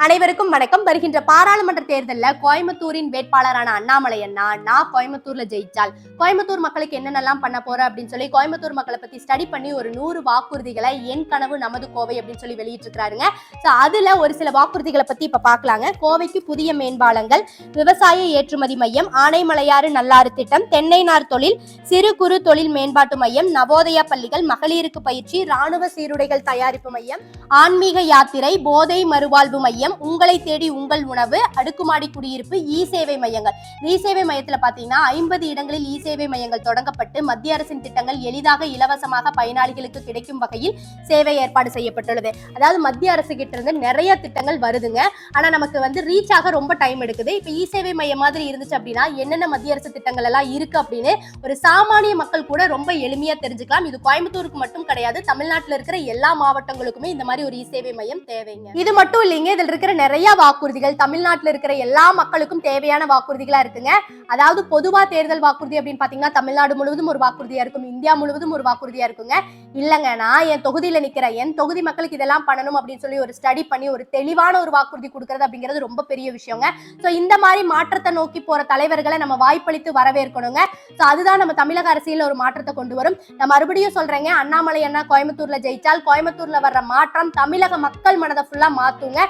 அனைவருக்கும் வணக்கம். வருகின்ற பாராளுமன்ற தேர்தலில் கோயம்புத்தூரின் வேட்பாளரான அண்ணாமலை அண்ணா நான் கோயம்புத்தூர்ல ஜெயிச்சால் கோயம்புத்தூர் மக்களுக்கு என்னென்னலாம் பண்ண போறேன் அப்படின்னு சொல்லி கோயம்புத்தூர் மக்களை பத்தி ஸ்டடி பண்ணி ஒரு நூறு வாக்குறுதிகளை என் கனவு நமது கோவை அப்படின்னு சொல்லி வெளியிட்டிருக்காருங்க ஸோ அதுல ஒரு சில வாக்குறுதிகளை பத்தி இப்ப பார்க்கலாங்க. கோவைக்கு புதிய மேம்பாலங்கள் விவசாய ஏற்றுமதி மையம் ஆனைமலையாறு நல்லாறு திட்டம் தென்னைநார் தொழில் சிறு குறு தொழில் மேம்பாட்டு மையம் நவோதயா பள்ளிகள் மகளிருக்கு பயிற்சி ராணுவ சீருடைகள் தயாரிப்பு மையம் ஆன்மீக யாத்திரை போதை மறுவாழ்வு மையம் உங்களை தேடி உங்கள் உணவு அடுக்குமாடி குடியிருப்பு இ சேவை மையங்கள். இ சேவை மையத்தில் பார்த்தீங்கன்னா ஐம்பது இடங்களில் இ சேவை மையங்கள் தொடங்கப்பட்டு மத்திய அரசின் திட்டங்கள் எளிதாக இலவசமாக பயனாளிகளுக்கு கிடைக்கும் வகையில் சேவை ஏற்பாடு செய்யப்பட்டுள்ளது. அதாவது மத்திய அரசு கிட்ட இருந்து நிறைய திட்டங்கள் வருதுங்க. ஆனால் நமக்கு வந்து ரீச் ஆக ரொம்ப டைம் எடுக்குது. இப்ப இ சேவை மையம் மாதிரி இருந்துச்சு அப்படின்னா என்னென்ன மத்திய அரசு திட்டங்கள் எல்லாம் இருக்கு அப்படின்னு ஒரு சாமானிய மக்கள் கூட ரொம்ப எளிமையா தெரிஞ்சுக்கலாம். இது கோயம்புத்தூருக்கு மட்டும் கிடையாது. தமிழ்நாட்டில் இருக்கிற எல்லா மாவட்டங்களுக்குமே இந்த மாதிரி ஒரு இ சேவை மையம் தேவைங்க. இது மட்டும் இல்லைங்க. இதில் இருக்கிற நிறைய வாக்குறுதிகள் தமிழ்நாட்டில் இருக்கிற எல்லா மக்களுக்கும் தேவையான வாக்குறுதிகளா இருக்குங்க. அதாவது பொதுவா தேர்தல் வாக்குறுதி அப்படின்னு பாத்தீங்கன்னா தமிழ்நாடு முழுவதும் ஒரு வாக்குறுதியா இருக்கும். இந்தியா முழுவதும் ஒரு வாக்குறுதியா இருக்குங்க. இல்லைங்க நான் என் தொகுதியில நிக்கிறேன். என் தொகுதி மக்களுக்கு இதெல்லாம் பண்ணணும் அப்படின்னு சொல்லி ஒரு ஸ்டடி பண்ணி ஒரு தெளிவான ஒரு வாக்குறுதி கொடுக்கறது அப்படிங்கிறது ரொம்ப பெரிய விஷயங்க. ஸோ இந்த மாதிரி மாற்றத்தை நோக்கி போற தலைவர்களை நம்ம வாய்ப்பளித்து வரவேற்கணுங்க. ஸோ அதுதான் நம்ம தமிழக அரசியல் ஒரு மாற்றத்தை கொண்டு வரும். நான் மறுபடியும் சொல்றேங்க அண்ணாமலை அண்ணா கோயம்புத்தூர்ல ஜெயிச்சால் கோயம்புத்தூர்ல வர்ற மாற்றம் தமிழக மக்கள் மனதை ஃபுல்லா மாத்துங்க.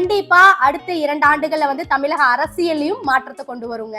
கண்டிப்பா அடுத்த இரண்டு ஆண்டுகள்ல வந்து தமிழக அரசியலையும் மாற்றத்தை கொண்டு வருங்க.